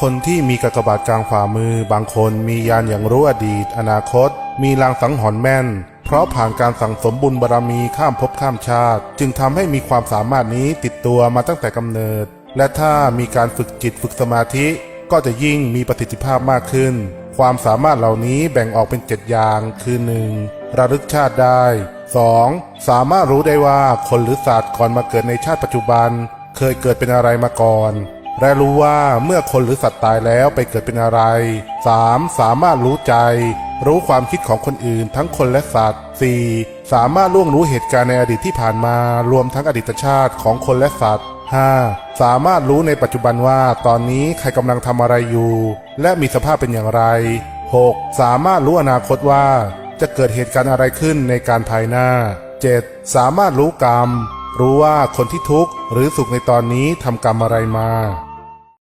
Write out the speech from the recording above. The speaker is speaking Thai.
คนที่มีกากบาทกลางฝ่ามือ บางคนมียานอย่างรู้อดีต อนาคต มีลางสังหรณ์แม่น เพราะผ่านการสั่งสมบุญบารรมีข้ามภพข้ามชาติ จึงทำให้มีความสามารถนี้ติดตัวมาตั้งแต่กำเนิด และถ้ามีการฝึกจิตฝึกสมาธิ ก็จะยิ่งมีประสิทธิภาพมากขึ้น ความสามารถเหล่านี้แบ่งออกเป็นเจ็ดอย่างคือ 1. ระลึกชาติได้ 2. สามารถรู้ได้ว่าคนหรือสัตว์ก่อนมาเกิดในชาติปัจจุบัน เคยเกิดเป็นอะไรมาก่อน และรู้ว่าเมื่อคนหรือสัตว์ตายแล้วไปเกิดเป็นอะไร 3. สามารถรู้ใจ รู้ความคิดของคนอื่นทั้งคนและสัตว์ 4. สามารถล่วงรู้เหตุการณ์ในอดีตที่ผ่านมารวมทั้งอดีตชาติของคนและสัตว์ 5. สามารถรู้ในปัจจุบันว่าตอนนี้ใครกำลังทำอะไรอยู่ และมีสภาพเป็นอย่างไร 6. สามารถรู้อนาคตว่า จะเกิดเหตุการณ์อะไรขึ้นในการภายหน้า 7. สามารถรู้กรรม รู้ว่าคนที่ทุกข์หรือสุขในตอนนี้ทำกรรมอะไรมา